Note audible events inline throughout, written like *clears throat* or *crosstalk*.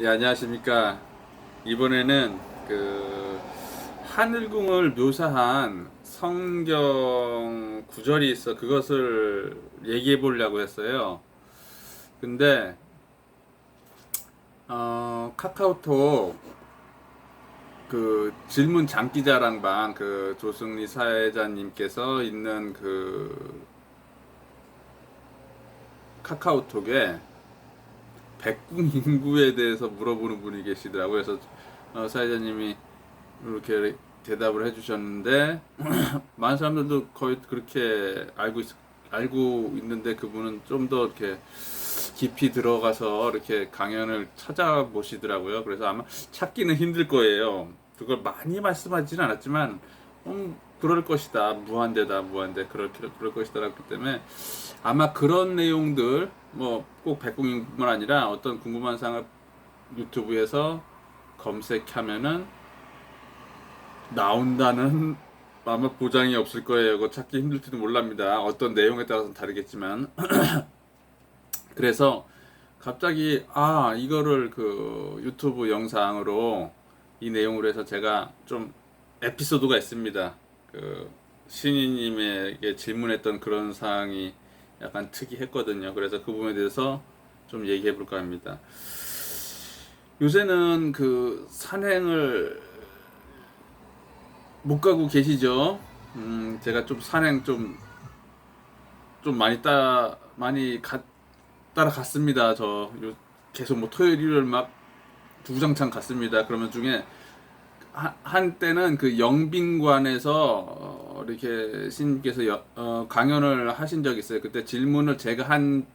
예, 안녕하십니까. 이번에는 그 하늘궁을 묘사한 성경 구절이 있어 그것을 얘기해 보려고 했어요. 근데 어, 카카오톡 그 질문 장기자랑방 그 조승리 사회자님께서 있는 그 카카오톡에 백궁 인구에 대해서 물어보는 분이 계시더라고요. 그래서 어, 사회자님이 이렇게 대답을 해주셨는데 *clears throat* 많은 사람들도 거의 그렇게 알고 있, 알고 있는데 그분은 좀 더 이렇게 깊이 들어가서 이렇게 강연을 찾아보시더라고요. 그래서 아마 찾기는 힘들 거예요. 그걸 많이 말씀하지는 않았지만 음, 그럴 것이다. 무한대다. 무한대. 그럴 그럴 것이다라고 했기 때문에 아마 그런 내용들 뭐 꼭 백궁인뿐만 아니라 어떤 궁금한 사항을 유튜브에서 검색하면은 나온다는 *laughs* 아마 보장이 없을 거예요. 그거 찾기 힘들지도 몰랍니다. 어떤 내용에 따라서 다르겠지만 *clears throat* 그래서 갑자기 아 이거를 그 유튜브 영상으로 이 내용으로 해서 제가 좀 에피소드가 있습니다. 그 신이님에게 질문했던 그런 사항이 약간 특이했거든요. 그래서 그 부분에 대해서 좀 얘기해 볼까 합니다. 요새는 그 산행을 못 가고 계시죠? 음, 제가 좀 산행 좀, 좀 많이 따, 많이 가, 따라갔습니다. 저 요, 계속 뭐 토요일, 일요일 막 주구장창 갔습니다. 그러면 중에 한, 한때는 그 영빈관에서 어, 이렇게 신께서 여- 어, 강연을 하신 적이 있어요. 그때 질문을 제가 한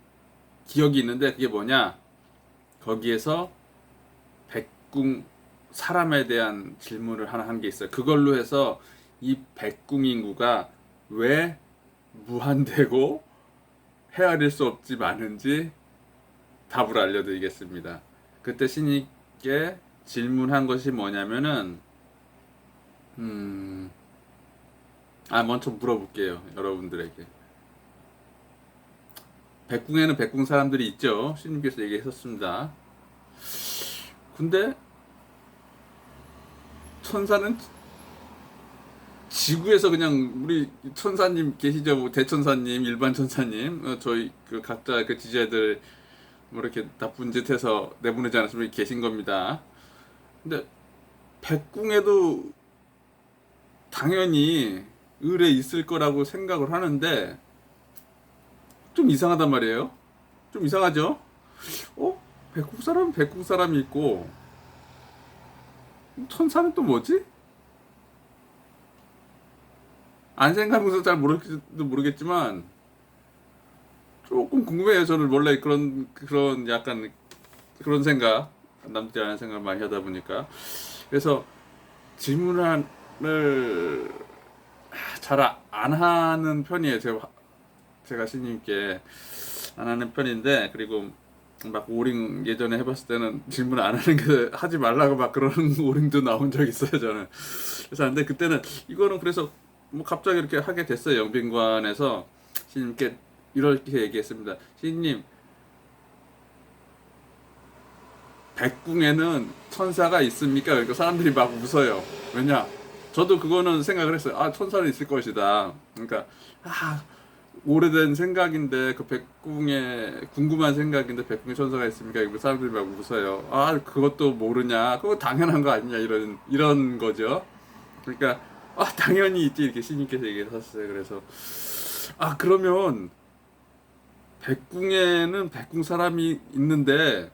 기억이 있는데 그게 뭐냐? 거기에서 백궁 사람에 대한 질문을 하나 한 게 있어요. 그걸로 해서 이 백궁 인구가 왜 무한되고 헤아릴 수 없지 많은지 답을 알려드리겠습니다. 그때 신이께 질문한 것이 뭐냐면은 음, 아 먼저 물어볼게요 여러분들에게. 백궁에는 백궁 사람들이 있죠? 신님께서 얘기했었습니다. 근데 천사는 지구에서 그냥 우리 천사님 계시죠? 뭐 대천사님 일반 천사님 어, 저희 그 각자 그 지지자들 뭐 이렇게 나쁜 짓 해서 내보내지 않았으면 계신 겁니다. 근데 백궁에도 당연히 을에 있을 거라고 생각을 하는데 좀 이상하단 말이에요. 좀 이상하죠? 어? 백궁 사람은 백궁 사람이 있고 천사는 또 뭐지? 안 생각해서 잘 모르겠, 모르겠지만 조금 궁금해요. 저는 원래 그런 그런 약간 그런 생각 남지 않은 생각을 많이 하다 보니까 그래서 질문 을 잘 안 하는 편이에요. 제가 제가 신님께 안 하는 편인데 그리고 막 오링 예전에 해봤을 때는 질문 안 하는 게 하지 말라고 막 그런 *laughs* 오링도 나온 적 있어요 저는 그래서 근데 그때는 이거는 그래서 뭐 갑자기 이렇게 하게 됐어요 영빈관에서 신님께 이렇게 얘기했습니다 신님 백궁에는 천사가 있습니까? 그러니까 사람들이 막 웃어요. 왜냐? 저도 그거는 생각을 했어요. 아, 천사는 있을 것이다. 그러니까, 아, 오래된 생각인데, 그 백궁에, 궁금한 생각인데, 백궁에 천사가 있습니까? 이거 사람들이 막 웃어요. 아, 그것도 모르냐? 그거 당연한 거 아니냐? 이런, 이런 거죠. 그러니까, 아, 당연히 있지. 이렇게 신님께서 얘기하셨어요. 그래서, 아, 그러면, 백궁에는 백궁 사람이 있는데,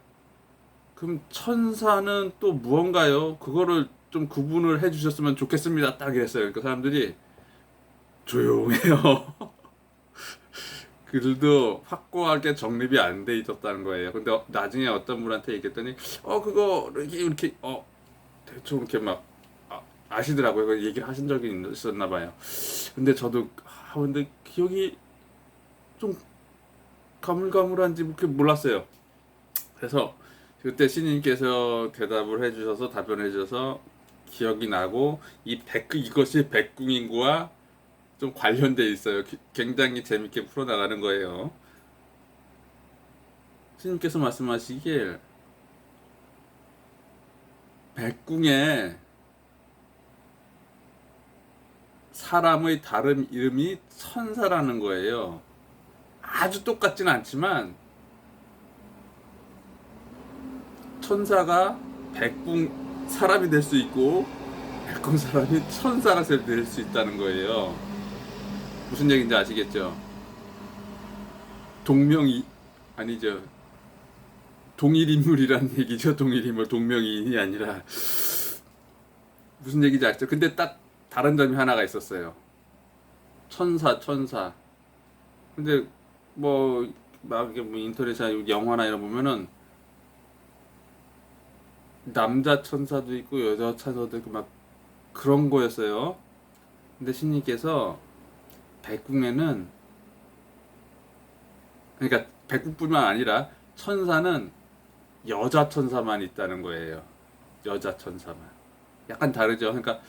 그럼 천사는 또 무언가요? 그거를 좀 구분을 해주셨으면 좋겠습니다. 딱 이랬어요. 그러니까 사람들이 조용해요. *laughs* 글도 확고하게 정립이 안 돼 있었다는 거예요. 근데 어- 나중에 어떤 분한테 얘기했더니 어 그거 이렇게 이렇게 어 대충 이렇게 막 아, 아시더라고요. 그 얘기를 하신 적이 있었나 봐요. 근데 저도 아 근데 기억이 좀 가물가물한지 그렇게 몰랐어요. 그래서 그때 신님께서 대답을 해주셔서 답변해 주셔서 기억이 나고 이 백, 이것이 백궁인구와 좀 관련돼 있어요. 기- 굉장히 재밌게 풀어나가는 거예요. 신님께서 말씀하시길 백궁에 사람의 다른 이름이 천사라는 거예요. 아주 똑같지는 않지만 천사가 백궁 사람이 될 수 있고 백궁 사람이 천사가 될수 있다는 거예요. 무슨 얘기인지 아시겠죠? 동명이 아니죠. 동일 인물이란 *laughs* 얘기죠. 동일 인물 동명이인이 아니라 무슨 얘기인지 아시죠? 근데 딱 다른 점이 하나가 있었어요. 천사 천사. 근데 뭐 막 이게 뭐 인터넷이나 영화나 이런 거 보면은 남자 천사도 있고 여자 천사도 있고 막 그런 거였어요. 근데 신님께서 백궁에는 그러니까 백궁뿐만 아니라 천사는 여자 천사만 있다는 거예요. 여자 천사만. 약간 다르죠. 그러니까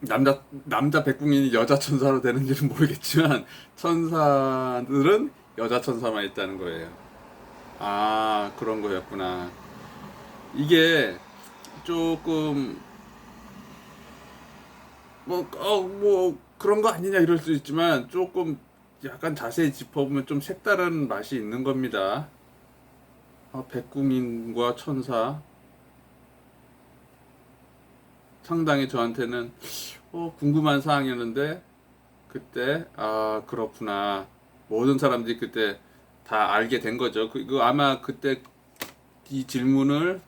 남자 남자 백궁인이 여자 천사로 되는지는 모르겠지만 천사들은 여자 천사만 있다는 거예요. 아 그런 거였구나. 이게 조금 뭐, 어, 뭐, 그런 거 아니냐 이럴 수 있지만 조금 약간 자세히 짚어보면 좀 색다른 맛이 있는 겁니다. 어, 백궁인과 천사. 상당히 저한테는 어, 궁금한 사항이었는데 그때 아 그렇구나 모든 사람들이 그때 다 알게 된 거죠. 그, 그 아마 그때 이 질문을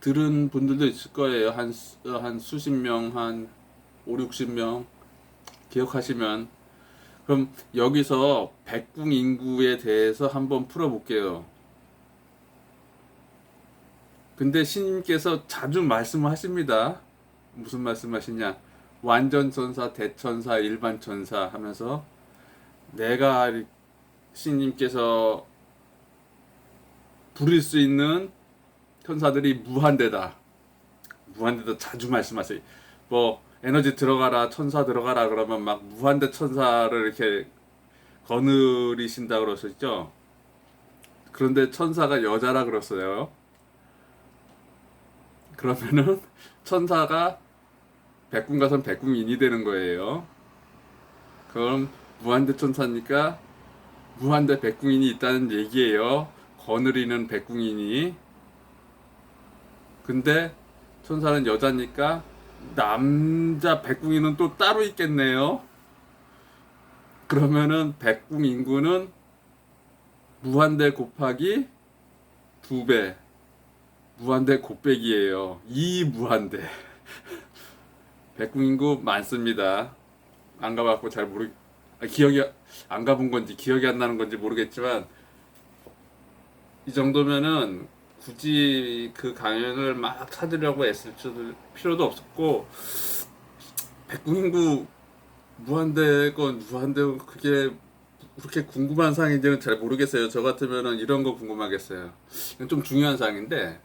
들은 분들도 있을 거예요. 한, 한 수십 명, 한 5, 60명 기억하시면 그럼 여기서 백궁 인구에 대해서 한번 풀어볼게요. 근데 신님께서 자주 말씀하십니다. 무슨 말씀하시냐? 완전 천사, 대천사, 일반 천사 하면서 내가 신님께서 부릴 수 있는 천사들이 무한대다. 무한대다 자주 말씀하세요. 뭐 에너지 들어가라, 천사 들어가라 그러면 막 무한대 천사를 이렇게 거느리신다 그러셨죠. 그런데 천사가 여자라 그랬어요. 그러면은 천사가 백궁 가선 백궁인이 되는 거예요. 그럼 무한대 천사니까 무한대 백궁인이 있다는 얘기예요. 거느리는 백궁인이. 근데 천사는 여자니까 남자 백궁인은 또 따로 있겠네요. 그러면은 백궁 인구는 무한대 곱하기 두 배. 무한대 곱빼기예요. 이 무한대. *laughs* 백궁 인구 많습니다. 안 가봤고 잘 모르 아, 기억이 안 가본 건지 기억이 안 나는 건지 모르겠지만 이 정도면은 굳이 그 강연을 막 찾으려고 애쓸 필요도 없었고 백궁 인구 무한대건 무한대건 그게 그렇게 궁금한 사항인지는 잘 모르겠어요. 저 같으면은 이런 거 궁금하겠어요. 좀 중요한 사항인데